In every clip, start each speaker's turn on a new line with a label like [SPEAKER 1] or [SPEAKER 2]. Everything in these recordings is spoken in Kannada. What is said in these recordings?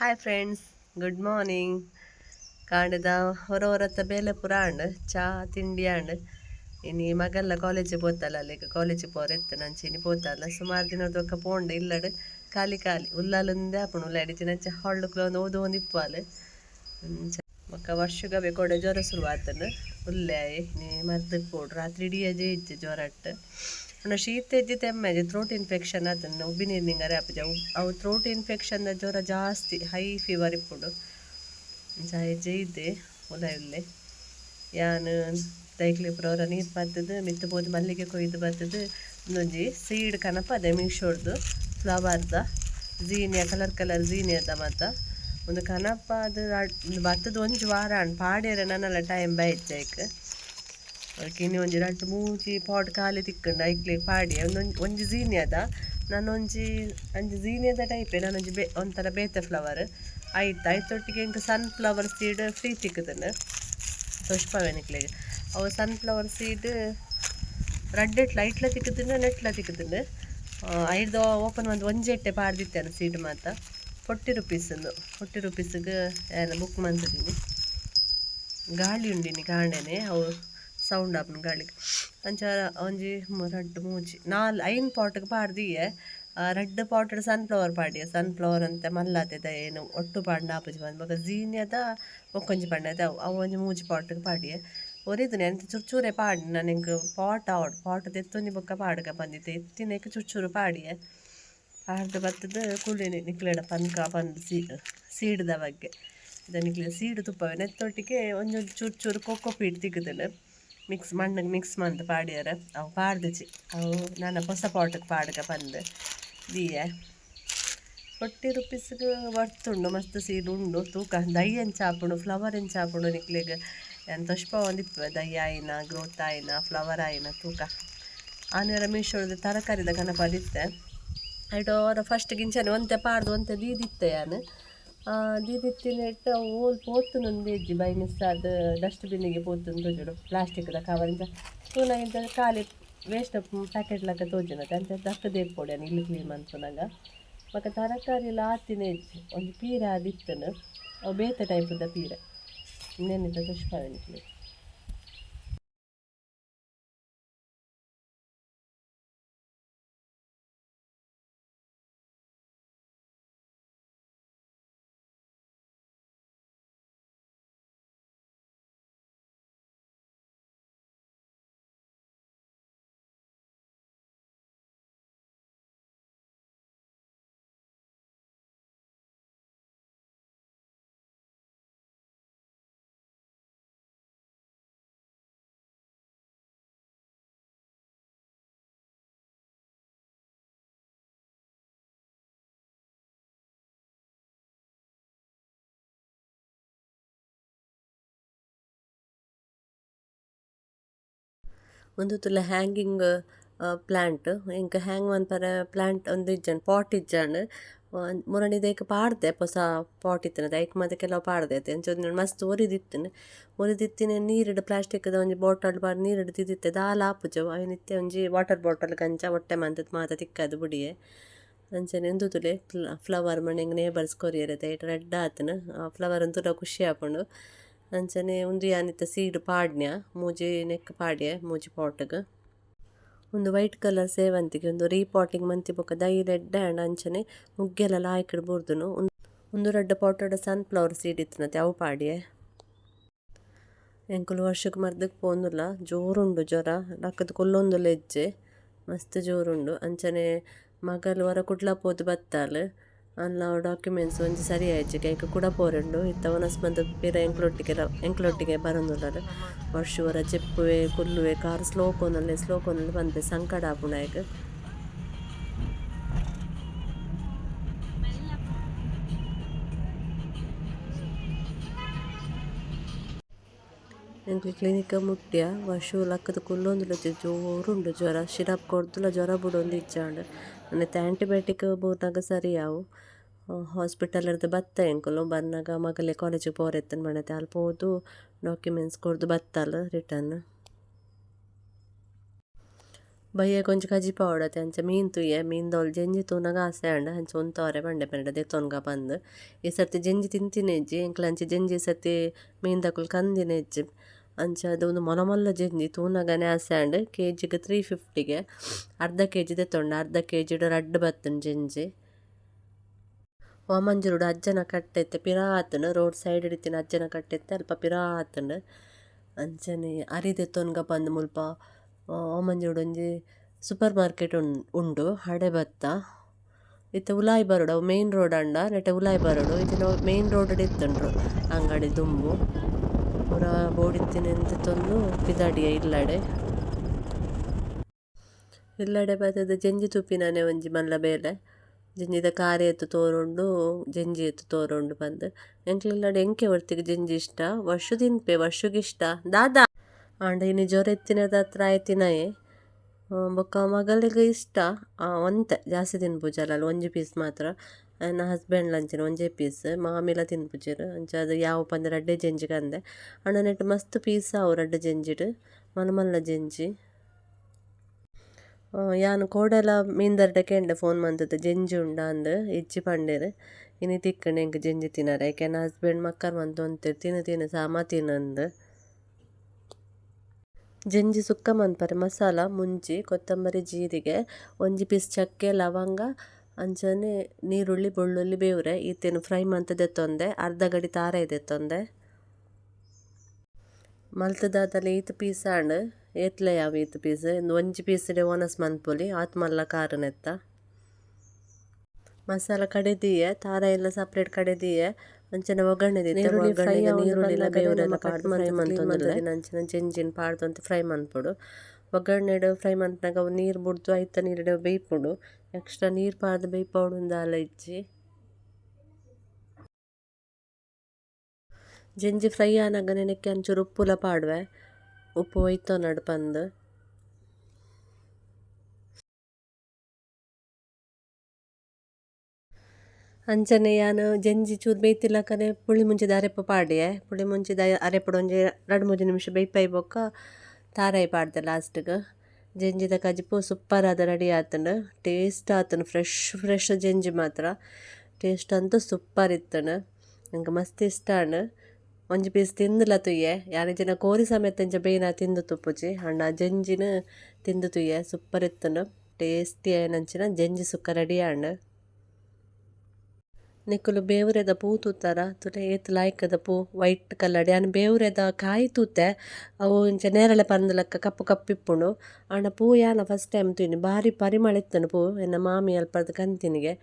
[SPEAKER 1] ಹಾಯ್ ಫ್ರೆಂಡ್ಸ್ ಗುಡ್ ಮಾರ್ನಿಂಗ್ ಕಾಂಡದ ಹೊರ ಹೊರತ್ತ ಬೇಲೆ ಪುರ ಆಂಡ್ ಚಾ ತಿಂಡಿ ಆಂಡ್ ಇನಿ ಮಗಲ್ಲ ಕಾಲೇಜಿಗೆ ಪೋತಲ್ಲ ಅಲ್ಲಿಗೆ ಕಾಲೇಜಿಗೆ ಪೋರ್ ಎತ್ತು ನಂಚಿನಿ ಪೋತಲ್ಲ. ಸುಮಾರು ದಿನದೊಕ್ಕ ಪೋಂಡು ಇಲ್ಲಡ್, ಖಾಲಿ ಖಾಲಿ. ಉಲ್ಲಾಲುಂದೆ ಆಪುಂಡು ಉಲ್ಲಾಡಿ ತಿನ್ನಂಚ ಹೊಳ್ಳುಕ್ಲ ಒಂದು ಓದು ಒಂದು ಇಪ್ಪಾಲು ಬೊಕ್ಕ ವರ್ಷಗ ಬೇಕೋಡೆ ಜ್ವರ ಶುರುವಾತನ ಆತನು ಉಲ್ಲೆ ನೀ ಮದ್ದು ಪೋಡು. ರಾತ್ರಿ ಇಡೀ ಅಜೆ ಇತ್ತು ಜ್ವರ ಪುನಃ ಶೀತ ಇಜ್ಜಿ ತೆಮ್ಮೆಜೆ ಥ್ರೋಟ್ ಇನ್ಫೆಕ್ಷನ್ ಅದನ್ನು ಉಬ್ಬಿ ನೀರಿನಿಂಗರೆ ಆಪಜ ಅವು ಥ್ರೋಟ್ ಇನ್ಫೆಕ್ಷನ್ ಜ್ವರ ಜಾಸ್ತಿ ಹೈ ಫೀವರ್ ಇಪ್ಪುಡು. ಹೆಜ್ಜೆ ಇದ್ದೆ ಉಲ್ಲೆ ಯಾನ್ ದೈಕ್ಲಿ ಪ್ರವರ ನೀರು ಬರ್ತದೆ, ಮಿತ್ತು ಬೋದು ಮಲ್ಲಿಗೆ ಕೊಯ್ದು ಬರ್ತದೆ. ಒಂದೊಂಜಿ ಸೀಡ್ ಕನಪ ಅದೇ ಮೀಶೋಡ್ದು ಫ್ಲವರ್ದ ಜೀನಿಯ ಕಲರ್ ಕಲರ್ ಜೀನಿಯದ ಮಾತ ಒಂದು ಕನಪ ಅದು ಬರ್ತದ ಒಂಜಿ ವಾರ, ಪಾಡ್ಯರ, ನನ್ನಲ್ಲ ಟೈಮ್ ಬೈಚೈಕ್ ಕಿನಿ ಒಂಜಿ ರಡ್ಡ್ ಮೂಜಿ ಪಾಡ್ ಖಾಲಿ ತಿಕ್ಕಂಡು. ಐಕ್ಲೆ ಪಾಡಿ. ಒಂಜಿ ಜೀನಿ ಅದ. ನಾನೊಂಜಿ ಅಂಜಿ ಜೀನಿಯದ ಟೈಪೆ ನಾನೊಂಜಿ ಬೇ, ಒಂಥರ ಬೇತ ಫ್ಲವರ್ ಆಯ್ತು ಐತೊಟ್ಟಿಗೆ ಇಂಕ ಸನ್ ಫ್ಲವರ್ ಸೀಡ್ ಫ್ರೀ ತಿಕ್ಕದನ್ನು ಪುಷ್ಪವೆನಿಕ್ಲೆಗೆ ಅವು ಸನ್ ಫ್ಲವರ್ ಸೀಡ್ ರಡ್ಡೆಟ್ಲ ಐಟ್ಲ ತಿಕ್ಕದನು ನೆಟ್ಲ ತಿಕ್ಕದನ್ನು. ಐದು ಓಪನ್ ಒಂದು ಎಟ್ಟೆ ಪಾಡ್ದಿತ್ತೇನೆ ಸೀಡ್ ಮಾತ ಫೋರ್ಟಿ ರುಪೀಸನ್ನು ಫೋರ್ಟಿ ರುಪೀಸ್ಗೆ ಏನು ಬುಕ್ ಮಾಡ್ತಿದ್ದೀನಿ. ಗಾಳಿ ಉಂಡಿನಿ ಕಾಣೆನೆ ಅವು ಸೌಂಡ್ ಆಪುನ ಗಾಳಿಗ್. ಅಂಚ ಒಂಜಿ ರಡ್ಡ್ ಮೂಜಿ, ನಾಲ್, ಐನ್ ಪಾಟ್ಗ್ ಪಾಡ್ದಿಯೆ. ರಡ್ಡ್ ಪಾಟ್ ಸನ್ಫ್ಲವರ್ ಪಾಡಿಯ. ಸನ್ಫ್ಲವರ್ ಅಂತ ಮಲ್ಲಾತೆದ ಏನು, ಒಟ್ಟು ಪಾಡ್ನ ಆಪುಜಿ ಬಂದ್. ಬೊಕ ಜೀನ್ಯದ ಒಕ್ಕೊಂಜಿ ಪಾಂಡ ಅವು ಒಂಜಿ ಮೂಜಿ ಪಾಟ್ಗ್ ಪಾಡಿಯ. ಒರಿದುನೆ ಎಂತ ಚುರ್ಚೂರೆ ಪಾಡ್, ನನಗೆ ಪಾಟ್ ಆವಡ್. ಪಾಟ್ ತೆತ್ತೊಂಜಿ ಬೊಕ್ಕ ಪಾಡ್ಗ ಬಂದಿತ್ತೆ. ಎತ್ತಿನಕ್ಕೆ ಚೂರ್ಚೂರು ಪಾಡಿಯ. ಪಾಡ್ದು ಬತ್ತದ ಕುಳಿನಿ ನಿಕ್ಲೆಡ ಪನ್ಕ ಪಂದ್ ಸೀಡ್ದ ಬಗ್ಗೆ. ನಿಕ್ಲೆ ಸೀಡ್ ತುಪ್ಪವೆ. ನೆತ್ತೊಟ್ಟಿಗೆ ಒಂಜೊಂದು ಚೂರು ಚೂರು ಕೊಕ್ಕೊ ಪೀಟ್ ತಿಕ್ಕುತ್ತಲೆ ಮಿಕ್ಸ್ ಮಣ್ಣಗ್ ಮಿಕ್ಸ್ ಮಂತ್ ಪಾಡ್ಯಾರ ಅವು ಪಾಡ್ದಿಚ್ಚಿ ಅವು ನನ್ನ ಹೊಸ ಪಾಟಕ್ಕೆ ಪಾಡ್ಗ ಬಂದು ದೀಯ ಫೋರ್ಟಿ ರುಪಿಸ್ಗೆ ಬರ್ತುಂಡು ಮಸ್ತ್ ಸೀಡು ಉಂಡು ತೂಕ ದಯ್ಯನ್ ಫ್ಲವರ್ ಎಂಚಾಪುಂಡು ನಿಕ್ಲೆಗ್ ಎಂತ ಒಂದಿಪ್ಪ ದಯ್ಯ ಆಯ್ನ ಗ್ರೋತ್ ಆಯಿನ ಫ್ಲವರ್ ಆಯ್ನ ತೂಕ ಆನೆರ ಮೀಶೋದ ತರಕಾರಿದ ಕನಪ ಐಟೋ ಐಟು ಅವರ ಫಸ್ಟ್ ಗಿಂಚನೆ ಒಂತೆ ಪಾಡ್ದು ಒಂತೆ ದೀದಿತ್ತೆ ಯಾನು ದೀದಿತ್ತಿನ ಇಟ್ಟು ಓಲ್ ಪೋತುನೊಂದು ಇಜ್ಜಿ ಬೈ ಮಿಸ್ ಅದು ಡಸ್ಟ್ಬಿನ್ನಿಗೆ ಪೋತುಂದು ತೋಜುಡು ಪ್ಲಾಸ್ಟಿಕ್ದ ದ ಇಂಚ ತೂನ ಇಂಚ ಖಾಲಿ ವೇಸ್ಟ್ ಪ್ಯಾಕೆಟ್ ಲಕ್ಕ ತೋಜುನತೆ, ಅಂತ ದಕ್ಕ ದೇಪೊಡೆ ಇಲ್ಲಿ ಕ್ಲೀನ್ ಮನ್ಪುನಾಗ ಬೊಕ ತರಕಾರಿ ಎಲ್ಲ ಆತಿನ ಇಜ್ಜಿ ಒಂದು ಪೀರ ಆದಿತ್ತನು ಬೇತ ಟೈಪದ ಪೀರ. ಇನ್ನೇನಿತ ಪುಷ್ಪವೆನಿಕ್ಲಿ ಒಂದು ತುಲ ಹ್ಯಾಂಗಿಂಗ್ ಪ್ಲಾಂಟ್ ಎಂಕ್ ಹ್ಯಾಂಗ್ ಮನ್ಪರೆ ಪ್ಲಾಂಟ್ ಉಂದು ಇಜ್ಜಂಡ್ ಪಾಟ್ ಇಜ್ಜಂಡ್ ಮುರಣಿದ ದೈಕ್ ಪಾಡ್ದೆ, ಪೊಸ ಪಾಟ್ ಇತ್ತಿನದ. ಐಕ್ ಮಾತ ಕೆಲವು ಪಾಡ್ದೆ ಐತೆ ಅಂಚ ಮಸ್ತ್ ಒರಿದಿತ್ತಿನ. ಒರಿದಿತ್ತಿನ ಪ್ಲಾಸ್ಟಿಕ್ ಪ್ಲಾಸ್ಟಿಕ್ದ ಒಂಜಿ ಬಾಟಲ್ ಪಾಡ್ ನೀರಿಡ್ ತಿದಿತ್ತೆ ದಾಲ ಆಪುಜ. ನಿತ್ಯ ಒಂಜಿ ವಾಟರ್ ಬಾಟಲ್ ಕಂಚ ಒಟ್ಟೆ ಮಂತದ್ ಮಾತ ತಿಕ್ಕದು ಬುಡಿಯೆ. ಅಂಚನೆ ಉಂದು ತುಲೆ ಫ್ಲವರ್ ಮನೆಗ್ ನೇಬರ್ಸ್ ಕೊರಿಯರ್ ಐಟ್ ರೆಡ್ ಆತನ. ಫ್ಲವರ್ ಅಂತೂ ಖುಷಿ ಆಪುಂಡು. ಅಂಚನೆ ಉಂದು ಯಾನಿತ್ತ ಸೀಡ್ ಪಾಡ್ನ್ಯ, ಮೂಜಿ ನೆಕ್ ಪಾಡ್ಯೆ, ಮೂಜಿ ಪಾಟ್ಗ್ ಒಂದು ವೈಟ್ ಕಲರ್ ಸೇವಂತಿಗೆ ಒಂದು ರೀಪಾಟಿಂಗ್ ಮಂತಿ ಬೊಕ ದೈ ರೆಡ್ ಅಂಚನೆ ಮುಗ್ಗೆಲ ಲಾಯ್ಕಡ್ ಬುರ್ದುನು. ಉಂದು ರಡ್ಡ್ ಸನ್ ಸನ್ಫ್ಲವರ್ ಸೀಡ್ ಇತ್ತಿನತೆ ಅವು ಪಾಡ್ಯೆ. ಎಂಕುಲು ವರ್ಷಕ್ಕೆ ಮರ್ದಕ್ಕೆ ಪೋಂದುಲ್ಲ ಜೋರುಂಡು ಜ್ವರ ಲಕ್ಕದ ಕೊಲ್ಲೊಂದು ಲೆಜ್ಜೆ, ಮಸ್ತ್ ಜೋರುಂಡು. ಅಂಚನೆ ಮಗಲ್ ವರ ಕುಡ್ಲ ಪೋದು ಬತ್ತಾಲ್. ಅಲ್ಲ ಡಾಕ್ಯುಮೆಂಟ್ಸ್ ಒಂಜಿ ಸರಿ ಆಯ್ತು ಐಕ್ ಕುಡ ಪೋರೆಂಡು ಇತ್ತ ವನಸ್ಮಂತ್ ಪಿರ ಎಂಕ್ಲೊಟ್ಟಿಗೆ ಎಂಕ್ಲೊಟ್ಟಿಗೆ ಬರೊಂದುಲ್ಲರ್ ವರ್ಷುವರ ಜೆಪ್ಪುವೆ ಕುಲ್ಲುವೆ ಕಾರ್ ಸ್ಲೋ ಕೋನಲ್ಲೆ ಸ್ಲೋ ಕೋನಲ್ಲೆ ಬಂದೆ ಸಂಕಟ ಆಪುಂಡು ಐಕ್ ಎಂಕ್ಲೆ ಕ್ಲಿನಿಕ್ ಮುಟ್ಟ್ಯ ವರ್ಷು ಲಕ್ಕದ ಕುಲ್ಲೊಂದುಲ ಜೋರುಂಡು ಜ್ವರ ಸಿರಪ್ ಕೊರ್ದುಲ ಜ್ವರ ಬುಡೊಂದು ಇಜ್ಜಾಂಡ್ ನೆತ್ತ ಆ್ಯಂಟಿಬಯೋಟಿಕ್ ಬೋರ್ನಾಗ ಸರಿ ಆವು ಹಾಸ್ಪಿಟಲ್ರ್ದ್ ಬತ್ತ ಎಂಕುಲು ಬರ್ನಾಗ ಮಗಲೆ ಕಾಲೇಜಿಗೆ ಪೋರೆತ್ತನ್ ಮಾಡತ್ತೆ. ಅಲ್ಲಿ ಹೋದು ಡಾಕ್ಯುಮೆಂಟ್ಸ್ ಕೊಡ್ದು ಬತ್ತಲ್ಲ ರಿಟರ್ನ್ ಬಯ್ಯ ಕೊಂಚ ಕಜಿ ಪಾವಡತ್ತೆ ಅಂಚ ಮೀನ್ ತುಯ್ಯ. ಮೀನ್ ದೋಲ್ ಜೆಂಜಿ ತೂನಗ ಆಸೆ ಆಂಡ. ಅಂಚ ಒಂತವರೆ ಬಂಡೆ ಪಂಡ ದೆತ್ತೊನ್ಗ ಬಂದ್. ಈ ಸರ್ತಿ ಜೆಂಜಿ ತಿಂತಿನೆಜ್ಜಿ ಎಂಕಲ ಅಂಚ ಜೆಂಜಿ ಸರ್ತಿ ಮೀನ್ ದಕುಲು ಕಂದಿನೆಜ್ಜಿ ಅಂಚ ಅದು ಒಂದು ಮೊಲ ಮೊಲ್ಲ ಜೆಂಜಿ. ತೂನಗನೆ ಆಸೆ ಆಂಡ್. ಕೆಜಿಗೆ ತ್ರೀ ಫಿಫ್ಟಿಗೆ ಅರ್ಧ ಕೆ ಜಿ ದೆತ್ತೊಂಡ ಅರ್ಧ ಕೆ ಜಿಡು ರಡ್ಡ್ ಬತ್ತುಂಡು ಜೆಂಜಿ. ಓಮಂಜುರುಡು ಅಜ್ಜನ ಕಟ್ಟೆತ್ತೆ ಪಿರಾತುಂಡು ರೋಡ್ ಸೈಡ್ ಇಡಿತಿನ ಅಜ್ಜನ ಕಟ್ಟೆತ್ತೆ, ಅಲ್ಪ ಪಿರಾತುಂಡು ಅಂಚನೆ ಅರಿದೆತ್ತೊನ್ಗ ಬಂದು ಮುಲ್ಪ ಓಮಂಜುರುಡು ಒಂಜಿ ಸೂಪರ್ ಮಾರ್ಕೆಟ್ ಉಂಡು, ಹಡೆ ಬತ್ತ. ಇತ್ತೆ ಉಲಾಯಿ ಬರೋಡು ಮೇನ್ ರೋಡ್ ಅಂಡ ನೆಟೆ ಉಲಾಯಿ ಬರೋಡು ಇತ್ತಿನ ಮೇನ್ ರೋಡ್ ಇತ್ತುಂಡ್ರು, ಅಂಗಡಿ ದುಂಬು. ಪೂರ ಬೋಡಿತ್ತಿನೆಂದು ತೊಂದು, ಪಿದಾಡಿಯ ಇಲ್ಲಡೆ. ಇಲ್ಲಡೆ ಬತ್ತದ ಜಂಜಿ ತುಪ್ಪಿನನೆ ಒಂಜಿ ಮಲ್ಲ ಬೇಲೆ ಜಂಜಿದ ಕಾರೆ ಎತ್ತು ತೋರುಂಡು, ಜಂಜಿ ಎತ್ತು ತೋರುಂಡು ಬಂದು. ಎಂಕ್ಲಿಲ್ಲ ಎಂಕೆ ಒರ್ತಿಗೆ ಜಂಜಿ ಇಷ್ಟ? ವರ್ಷ ತಿನ್ಪೆ ವರ್ಷಗಿಷ್ಟ ದಾದಾ! ಆಂಡ ಇನ್ನು ಜ್ವರ ಎತ್ತಿನದ ಹತ್ರ ಆಯ್ತಿನಾಯೆ? ಬೊಕ್ಕ ಮಗಳಿಗೆ ಇಷ್ಟ? ಒಂತೆ, ಜಾಸ್ತಿ ತಿನ್ಪುಜಲ್ಲ ಒಂಜಿ ಪೀಸ್ ಮಾತ್ರ. ನನ್ನ ಹಸ್ಬೆಂಡ್ ಲಂಚಿನ ಒಂಜೇ ಪೀಸ್. ಮಾಮಿಲ ತಿನ್ಪುಜೆರ್. ಅಂಚ ಅದು ಯಾವ ಪಂದ್ರೆ ಅಡ್ಡೆ ಜಂಜಿಗೆ ಅಂದೆ ಅಣ್ಣ ನೆಟ್ಟು ಮಸ್ತ್ ಪೀಸ್ ಅವು ರಡ್ಡೆ ಜಂಜಿಡು. ಮಲ್ಲ ಮಲ್ಲ ಜೆಂಜಿ. ಯಾನ್ ಕೋಡೆಲ ಮೀನ್ದರ್ಡೆ ಕೆಂಡೆ ಫೋನ್ ಮಂತುದು ಜೆಂಜಿ ಉಂಡ ಅಂದ್, ಇಜ್ಜಿ ಪಂಡೆರ್ ಇನಿ ತಿಕ್ಕುಂಡು ಎಂಕ್ ಜೆಂಜಿ ತಿನರೆ ನನ್ನ ಹಸ್ಬೆಂಡ್ ಮಕ್ಕರ್ ಮಂತೊಂತೆರ್ ತಿನ್ನು ತಿನ್ನು ಸಾಮ ತಿನ್ನಂದ್. ಜೆಂಜಿ ಸುಕ್ಕ ಮನ್ಪರೆ ಮಸಾಲ, ಮುಂಚಿ, ಕೊತ್ತಂಬರಿ ಜೀರಿಗೆ, ಒಂಜಿ ಪೀಸ್ ಚಕ್ಕೆ, ಲವಂಗ, ಅಂಚನೆ, ನೀರುಳ್ಳಿ, ಬೆಳ್ಳುಳ್ಳಿ, ಬೇವ್ರೆ, ಈತೆನು ಫ್ರೈ ಮಂತ್ ತೊಂದೆ, ಅರ್ಧ ಗಡಿ ತಾರೆ ದೆತ್ತೊಂದೆ ಮಲ್ತದಾದಲ್ಲಿ ಈತ್ ಪೀಸ್ ಆಂಡ್ ಏತ್ಲೆ ಯಾವ ಈತ್ ಪೀಸ್ ಒಂಜಿ ಪೀಸ್ಡೆ ಓನಸ್ ಮನ್ಪೊಲಿ ಆತ್ ಮಲ್ಲ ಕಾರನೆತ್ತ ಮಸಾಲ ಕಡೆದಿಯೆ ತಾರ ಎಲ್ಲ ಸಪ್ರೇಟ್ ಕಡೆದಿಯೆ ಅಂಚನೆ ಒಗ್ಗರಣೆ ದೀತೆ ಒಗ್ಗರಣೆಗೆ ನೀರುಳ್ಳಿ ಬೇವ್ರೆಲ್ಲ ಪಾಡ್ದು ಫ್ರೈ ಮಂತೊಂದುಲ್ಲೆ ಅಂಚಿನ ಜೆಂಜಿನ್ ಫ್ರೈ ಮನ್ಪೊಡು. ಒಗ್ಗರಣೆಡ್ ಫ್ರೈ ಮನ್ಪನಾಗ ಅವು ನೀರು ಬುಡ್ದು ಐತ ನೀರುಡೆ ಬೇಯ್ಪುಡು. ಎಕ್ಸ್ಟ್ರಾ ನೀರು ಪಾಡ್ದು ಬೇಯ್ಪವೊಡುಂದಾಲ ಇಜ್ಜಿ. ಜೆಂಜಿ ಫ್ರೈ ಆನಾಗ ನೆನಕ್ಕೆ ಅಂಚೂರು ಉಪ್ಪುಲ ಪಾಡ್ವೆ. ಉಪ್ಪು ಒಯ್ತೊನಡ್ ಪಂದ್ ಅಂಚನೆ ಯಾನ್ ಜಂಜಿ ಚೂರು ಬೇಯ್ತಿಲಕನೆ ಪುಳಿ ಮುಂಚಿದ ಅರೆಪ ಪಾಡಿಯ. ಪುಳಿ ಮುಂಚಿದ ಅರೆಪುಡು ಒಂಜಿ ರಡ್ಡ್ ಮೂಜಿ ನಿಮಿಷ ಬೈಪಾಯಿ ಬೊಕ್ಕ ತಾರಾಯಿ ಪಾಡ್ದೆ ಲಾಸ್ಟ್ಗೆ. ಜಂಜಿದ ಕಜಿಪು ಸೂಪರ್ ಆದ ರೆಡಿ ಆತನು. ಟೇಸ್ಟ್ ಆತನು, ಫ್ರೆಶ್ ಫ್ರೆಶ್ ಜಂಜಿ ಮಾತ್ರ. ಟೇಸ್ಟ್ ಅಂತೂ ಸೂಪರ್ ಇತ್ತನು. ನಂಗೆ ಮಸ್ತ್ ಇಷ್ಟ ಒಂಜಿ ಪೀಸ್ ತಿಂದುಲ ತುಯ್ಯೆ. ಯಾನಿಂಚಿನ ಕೋರಿ ಸಮೇತ ಇಂಚ ಬೇನ ತಿಂದು ತುಪ್ಪುಜಿ ಆಂಡ ಜಂಜಿನ ತಿಂದು ತುಯ್ಯೆ ಸೂಪರ್ ಇತ್ತುಂಡು ಟೇಸ್ಟಿ ಆಯಿನಂಚಿನ ಜಂಜಿ ಸುಕ್ಕ ರೆಡಿ ಆಂಡ್ ನಿಕ್ಕುಲು ಬೇವ್ರೆದ ಪೂ ತೂತಾರ, ತುಲೆ ಏತ್ ಲಾಯ್ಕದ ಪೂ ವೈಟ್ ಕಲ್ಲಡಿ. ಯಾನ್ ಬೇವ್ರೆದ ಕಾಯಿ ತೂತೆ, ಅವು ಇಂಚ ನೇರಳೆ ಪಂದ್ಲಕ್ಕ ಕಪ್ಪು ಕಪ್ಪಿಪ್ಪುಂಡು ಆಂಡ ಪೂ ಯಾನ ಫಸ್ಟ್ ಟೈಮ್ ತುಯ್ನಿ. ಬಾರಿ ಪರಿಮಳ ಇತ್ತನು ಪೂ. ಎನ್ನ ಮಾಮಿ ಅಲ್ಪರ್ದ ಕಂತಿನಿಗೆ.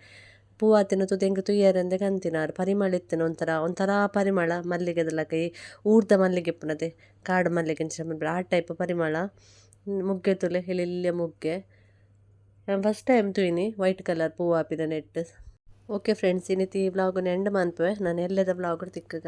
[SPEAKER 1] ಪೂ ಆತಿನ ತೂತೆ ಎಂಕ್ ತುಯ್ಯರೆಂದೆ ಕಂತಿನಾರ್. ಪರಿಮಳ ಇತ್ತಿನ ಒಂಥರ ಒಂಥರ ಪರಿಮಳ ಮಲ್ಲಿಗೆದಲಕ ಕೈ, ಊರ್ದ ಮಲ್ಲಿಗೆ ಇಪ್ಪುನದೆ ಕಾಡು ಮಲ್ಲಿಗೆ ಆ ಟೈಪ್ ಪರಿಮಳ. ಮುಗ್ಗೆ ತುಲೆ ಎಲೆಲ್ಯ ಮುಗ್ಗೆ. ಫಸ್ಟ್ ಟೈಮ್ ತೂಯಿನಿ ವೈಟ್ ಕಲರ್ ಪೂ ಹಾಪಿದ ನೆಟ್ ಓಕೆ ಫ್ರೆಂಡ್ಸ್ ಇನ್ನಿತಿ ಈ ವ್ಲಾಗನ್ನು ಎಂಡ್ ಮನ್ಪುವೆ ನಾನು ಎಲ್ಲದ ವ್ಲಾಗ್ ತಿಕ್ಕಗ?